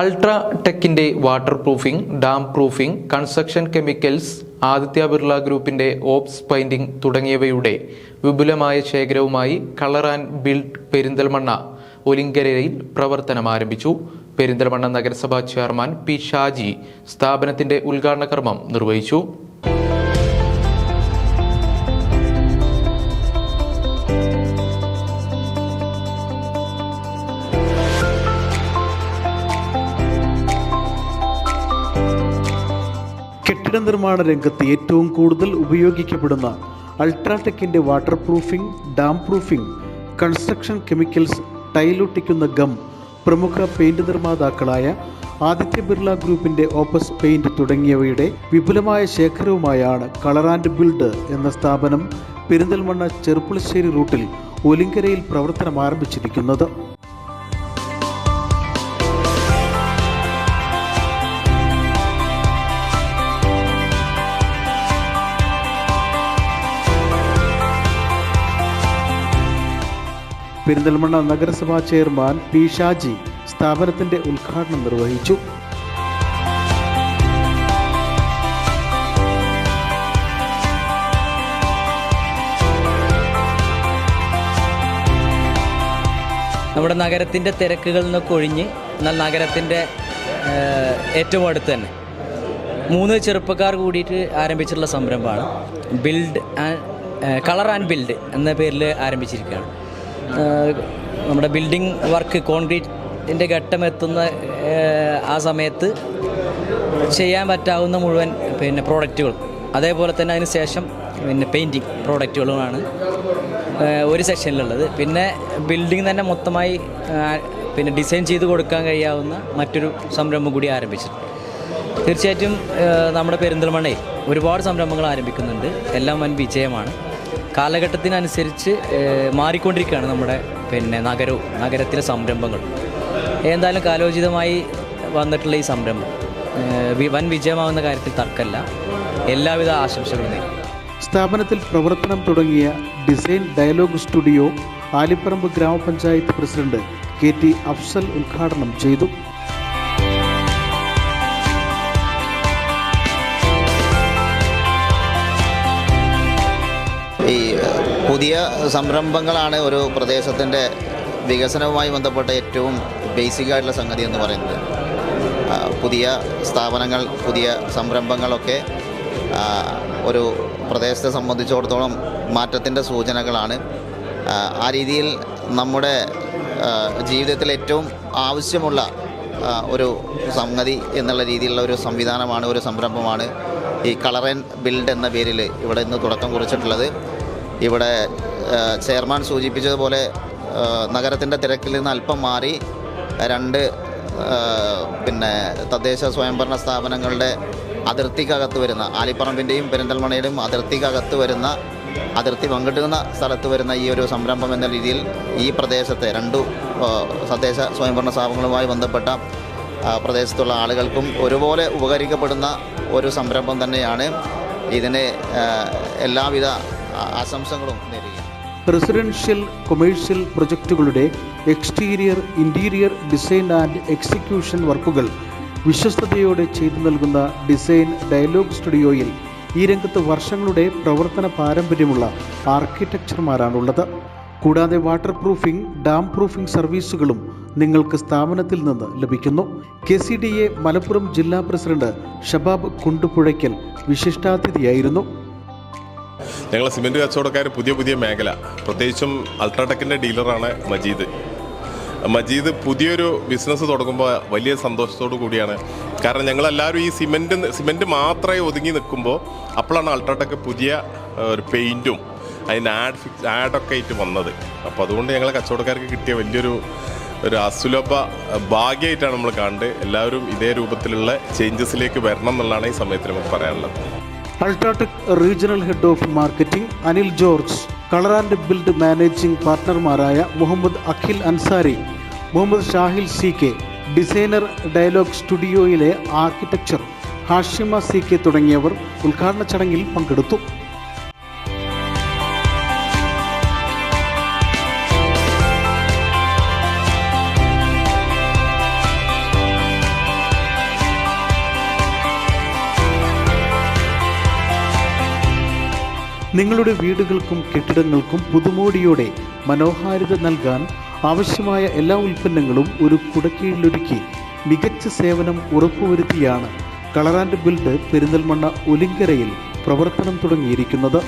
Ultra ടെക്കിന്റെ water proofing damp proofing construction chemicals Aditya Birla ഗ്രൂപ്പിന്റെ ഓപ്സ് painting തുടങ്ങിയവയുടെ വിപുലമായ ശേഖരവുമായി കളർ ആൻഡ് ബിൽഡ് പെരിന്തൽമണ്ണ ഒലിങ്കരയിൽ പ്രവർത്തനം ആരംഭിച്ചു. പെരിന്തൽമണ്ണ നഗരസഭാ ചെയർമാൻ പി ഷാജി സ്ഥാപനത്തിന്റെ ഉദ്ഘാടന കർമ്മം നിർവഹിച്ചു. കെട്ടിട നിർമ്മാണ രംഗത്ത് ഏറ്റവും കൂടുതൽ ഉപയോഗിക്കപ്പെടുന്ന അൾട്രാടെക്കിന്റെ water proofing damp proofing construction chemicals ടൈലൊട്ടിക്കുന്ന gum പ്രമുഖ പെയിന്റ് നിർമ്മാതാക്കളായ ആദിത്യ ബിർള ഗ്രൂപ്പിന്റെ ഓപ്പസ് പെയിന്റ് തുടങ്ങിയവയുടെ വിപുലമായ ശേഖരവുമായാണ് കളർ ആൻഡ് ബിൽഡ് എന്ന സ്ഥാപനം പെരിന്തൽമണ്ണ ചെറുപ്പുളശ്ശേരി റൂട്ടിൽ ഒലിങ്കരയിൽ പ്രവർത്തനം ആരംഭിച്ചിരിക്കുന്നത് പെരിന്തൽമണ്ണ നഗരസഭാ ചെയർമാൻ പി ഷാജി സ്ഥാപനത്തിന്റെ ഉദ്ഘാടനം നിർവഹിച്ചു. നമ്മുടെ നഗരത്തിന്റെ തിരക്കുകളിൽ നിന്നൊക്കെ ഒഴിഞ്ഞ് എന്നാൽ നഗരത്തിന്റെ ഏറ്റവും അടുത്ത് തന്നെ. മൂന്ന് ചെറുപ്പക്കാർ കൂടിയിട്ട് ആരംഭിച്ചിട്ടുള്ള സംരംഭമാണ്. Build and colour and build എന്ന പേരിൽ ആരംഭിച്ചിരിക്കുകയാണ്. നമ്മുടെ ബിൽഡിംഗ് വർക്ക് കോൺക്രീറ്റിന്റെ ഘട്ടം എത്തുന്ന ആ സമയത്ത് ചെയ്യാൻ പറ്റാവുന്ന മുഴുവൻ പിന്നെ പ്രോഡക്റ്റുകൾ അതേപോലെ തന്നെ അതിന് ശേഷം പിന്നെ പെയിന്റിങ് പ്രോഡക്റ്റുകളുമാണ് ഒരു സെക്ഷനിലുള്ളത് പിന്നെ ബിൽഡിംഗ് തന്നെ മൊത്തമായി പിന്നെ ഡിസൈൻ ചെയ്ത് കൊടുക്കാൻ കഴിയാവുന്ന മറ്റൊരു സംരംഭം കൂടി ആരംഭിച്ചിട്ടുണ്ട്. തീർച്ചയായിട്ടും നമ്മുടെ പെരിന്തൽമണ്ണയിൽ ഒരുപാട് സംരംഭങ്ങൾ ആരംഭിക്കുന്നുണ്ട്. എല്ലാം വൻ വിജയമാണ്. കാലഘട്ടത്തിനനുസരിച്ച് മാറിക്കൊണ്ടിരിക്കുകയാണ് നമ്മുടെ പിന്നെ നഗരവും നഗരത്തിലെ സംരംഭങ്ങൾ എന്തായാലും കാലോചിതമായി വന്നിട്ടുള്ള ഈ സംരംഭം വൻ വിജയമാവുന്ന കാര്യത്തിൽ തർക്കമല്ല. എല്ലാവിധ ആശംസകളും നേരി സ്ഥാപനത്തിൽ പ്രവർത്തനം തുടങ്ങിയ ഡിസൈൻ ഡയലോഗ് സ്റ്റുഡിയോ ആലിപ്പറമ്പ് ഗ്രാമപഞ്ചായത്ത് പ്രസിഡന്റ് കെ ടി അഫ്സൽ ഉദ്ഘാടനം ചെയ്തു. പുതിയ സംരംഭങ്ങളാണ് ഒരു പ്രദേശത്തിന്റെ വികസനവുമായി ബന്ധപ്പെട്ട ഏറ്റവും ബേസിക് ആയിട്ടുള്ള സംഗതി എന്ന് പറയുന്നത്. പുതിയ സ്ഥാപനങ്ങൾ പുതിയ സംരംഭങ്ങളൊക്കെ ഒരു പ്രദേശത്തെ സംബന്ധിച്ചിടത്തോളം മാറ്റത്തിന്റെ സൂചനകളാണ്. ആ രീതിയിൽ നമ്മുടെ ജീവിതത്തിൽ ഏറ്റവും ആവശ്യമുള്ള ഒരു സംഗതി എന്നുള്ള രീതിയിലുള്ള ഒരു സംവിധാനമാണ് ഒരു സംരംഭമാണ് ഈ കളർ ആൻഡ് ബിൽഡ് എന്ന പേരിൽ ഇവിടെ ഇന്ന് തുടക്കം കുറിച്ചിട്ടുള്ളത്. ഇവിടെ ചെയർമാൻ സൂചിപ്പിച്ചതുപോലെ നഗരത്തിന്റെ തിരക്കിൽ നിന്ന് അല്പം മാറി രണ്ട് പിന്നെ തദ്ദേശ സ്വയംഭരണ സ്ഥാപനങ്ങളുടെ അതിർത്തിക്കകത്ത് വരുന്ന ആലിപ്പറമ്പിന്റെയും പെരിന്തൽമണയുടെയും അതിർത്തിക്കകത്ത് വരുന്ന അതിർത്തി പങ്കിടുന്ന സ്ഥലത്ത് വരുന്ന ഈ ഒരു സംരംഭം എന്ന രീതിയിൽ ഈ പ്രദേശത്തെ രണ്ടു തദ്ദേശ സ്വയംഭരണ സ്ഥാപനങ്ങളുമായി ബന്ധപ്പെട്ട പ്രദേശത്തുള്ള ആളുകൾക്കും ഒരുപോലെ ഉപകരിക്കപ്പെടുന്ന ഒരു സംരംഭം തന്നെയാണ്. ഇതിനെ എല്ലാവിധ ആശംസകളും residential commercial പ്രൊജക്റ്റുകളുടെ exterior interior design and execution വർക്കുകൾ വിശ്വസ്തയോടെ ചെയ്തു നൽകുന്ന ഡിസൈൻ ഡയലോഗ് സ്റ്റുഡിയോയിൽ ഈ രംഗത്ത് വർഷങ്ങളുടെ പ്രവർത്തന പാരമ്പര്യമുള്ള ആർക്കിടെക്ചർമാരാണുള്ളത്. കൂടാതെ വാട്ടർ പ്രൂഫിംഗ് ഡാം പ്രൂഫിംഗ് സർവീസുകളും നിങ്ങൾക്ക് സ്ഥാപനത്തിൽ നിന്ന് ലഭിക്കുന്നു. K C D A Malappuram ജില്ലാ പ്രസിഡന്റ് ഷബാബ് കുണ്ടുപുഴയ്ക്കൽ വിശിഷ്ടാതിഥിയായിരുന്നു. ഞങ്ങൾ സിമെന്റ് കച്ചവടക്കാർ പുതിയ പുതിയ മേഖല. പ്രത്യേകിച്ചും അൾട്രാടെക്കിന്റെ ഡീലറാണ് മജീദ്. മജീദ് പുതിയൊരു ബിസിനസ് തുടങ്ങുമ്പോൾ വലിയ സന്തോഷത്തോടു കൂടിയാണ്. കാരണം ഞങ്ങളെല്ലാവരും ഈ സിമെന്റ് സിമെന്റ് മാത്രമേ ഒതുങ്ങി നിൽക്കുമ്പോൾ അപ്പോഴാണ് അൾട്രാടെക്ക് പുതിയ ഒരു പെയിന്റും അതിന്റെ ആഡ് ഫിക്സ് ആഡൊക്കെ ആയിട്ട് വന്നത്. അപ്പോൾ അതുകൊണ്ട് ഞങ്ങളെ കച്ചവടക്കാർക്ക് കിട്ടിയ വലിയൊരു ഒരു അസുലഭ ഭാഗ്യമായിട്ടാണ് നമ്മൾ കാണുന്നത്. എല്ലാവരും ഇതേ രൂപത്തിലുള്ള ചേഞ്ചസിലേക്ക് വരണം എന്നുള്ളതാണ് ഈ സമയത്ത് നമുക്ക് പറയാനുള്ളത്. UltraTech regional head of marketing Anil George colour and build managing പാർട്ട്ണർമാരായ Muhammad Akhil Ansari Muhammad Shahil C K designer dialogue സ്റ്റുഡിയോയിലെ architecture Hashima C K തുടങ്ങിയവർ ഉദ്ഘാടന ചടങ്ങിൽ പങ്കെടുത്തു. നിങ്ങളുടെ വീടുകൾക്കും കെട്ടിടങ്ങൾക്കും പുതുമോടിയോടെ മനോഹാരിത നൽകാൻ ആവശ്യമായ എല്ലാ ഉൽപ്പന്നങ്ങളും ഒരു കുടക്കീഴിലൊരുക്കി മികച്ച സേവനം ഉറപ്പുവരുത്തിയാണ് കളർ ആൻഡ് ബിൽഡ് പെരിന്തൽമണ്ണ ഒലിങ്കരയിൽ പ്രവർത്തനം തുടങ്ങിയിരിക്കുന്നത്.